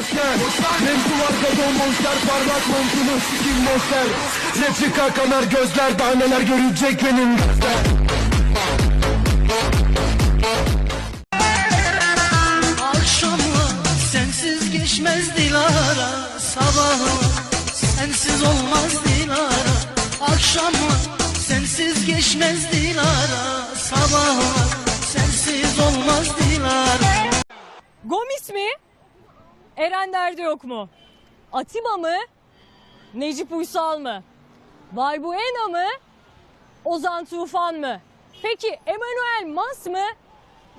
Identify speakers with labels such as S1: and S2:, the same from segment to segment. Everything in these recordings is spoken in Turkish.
S1: Monster. Mevzu var gazo monster Parlak montunu sikim monster. Replika kamer gözler Daha neler görecek benim. Gözler
S2: Akşamlar sensiz geçmez Dilara Sabahlar sensiz olmaz Dilara. Akşamlar sensiz geçmez Dilara Sabahlar sensiz olmaz Dilara.
S3: Gomis mi? Erenler'de yok mu? Atiba mı? Necip Uysal mı? Valbuena mı? Ozan Tufan mı? Peki Emmanuel Mas mı?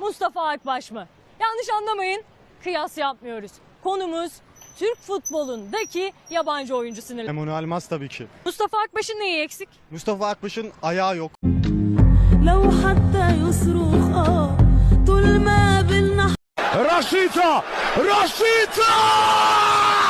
S3: Mustafa Akbaş mı? Yanlış anlamayın. Kıyas yapmıyoruz. Konumuz Türk futbolundaki yabancı oyuncu sınırı.
S4: Emanuel Mas tabii ki.
S3: Mustafa Akbaş'ın neyi eksik?
S4: Mustafa Akbaş'ın ayağı yok.
S5: لو حتى يصرخ آه طول ما
S6: Rashica! Rashica!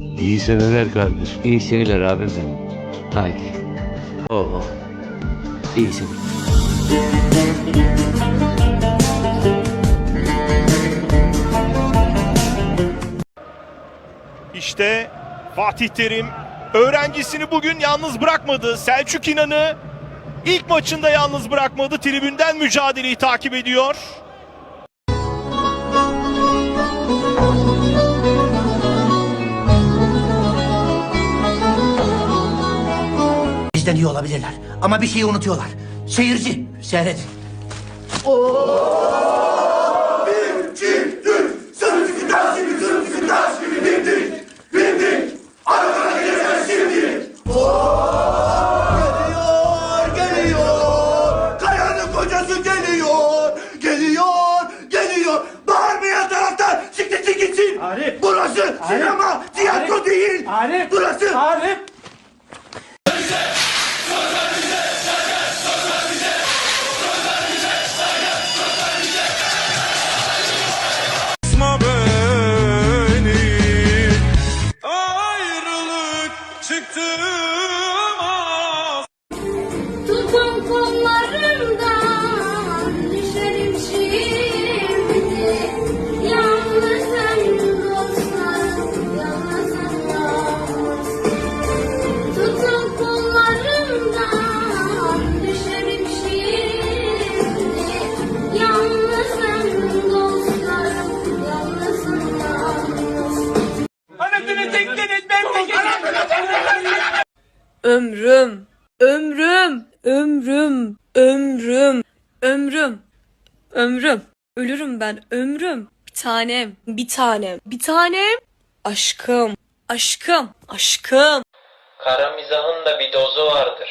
S7: İyi seneler kardeşim.
S8: İyi seneler abim benim. Haydi. Oo. İyi seneler.
S9: İşte Fatih Terim öğrencisini bugün yalnız bırakmadı. Selçuk İnan'ı ilk maçında yalnız bırakmadı. Tribünden mücadeleyi takip ediyor.
S10: İyi olabilirler. Ama bir şeyi unutuyorlar. Seyirci. Seyredin.
S6: Geliyor geliyor Kayanın kocası geliyor Geliyor geliyor Bağırmayan taraftar siktirsin gitsin Burası sinema tiyatro değil Burası
S5: soon.
S11: Ömrüm, ömrüm, ömrüm, ömrüm, ömrüm. Ölürüm ben ömrüm. Bir tanem, bir tanem, bir tanem. Aşkım, aşkım, aşkım.
S8: Kara mizahın da bir dozu vardır.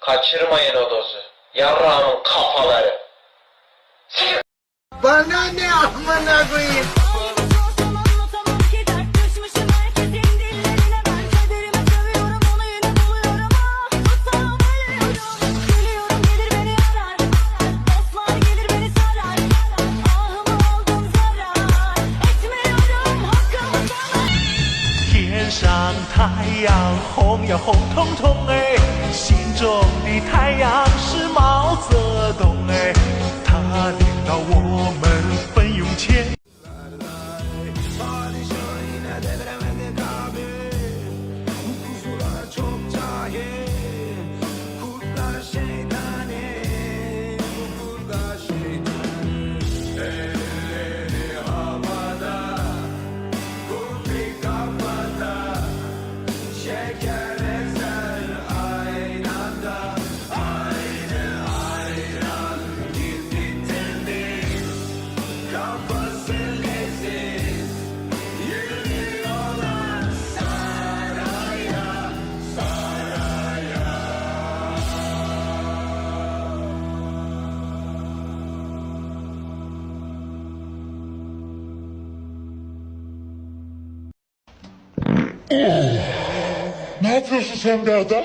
S8: Kaçırmayın o dozu. Yarrağımın kafaları.
S6: Bana ne amına koyayım 红彤彤哎，心中的太
S7: Ne yapıyorsun sen be adam?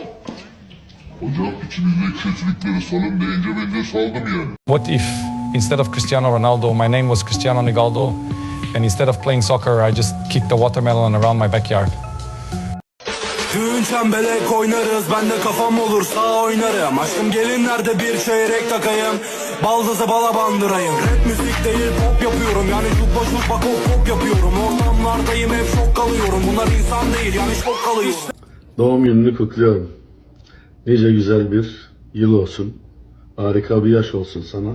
S7: Hocam içimizdeki kötülükleri salın deyince ben de saldım yani.
S12: What if instead of Cristiano Ronaldo, my name was Cristiano Ronaldo, and instead of playing soccer, I just kicked a watermelon around my backyard?
S1: Düğün çembelek oynarız ben de kafam olursa oynarım Aşkım gelinlerde bir çeyrek takayım Baldızı bala bandırayım Rap müzik değil pop yapıyorum Yani şutla şut bak hop hop yapıyorum Ortamlardayım hep şok kalıyorum Bunlar insan değil yani şok kalıyor
S7: Doğum gününü kutluyorum. Nice güzel bir yıl olsun. Harika bir yaş olsun sana.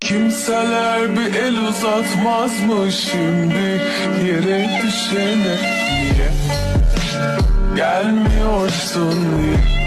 S1: Kimseler bir el uzatmaz mı şimdi. Yere düşene Niye? Gelmiyorsun niye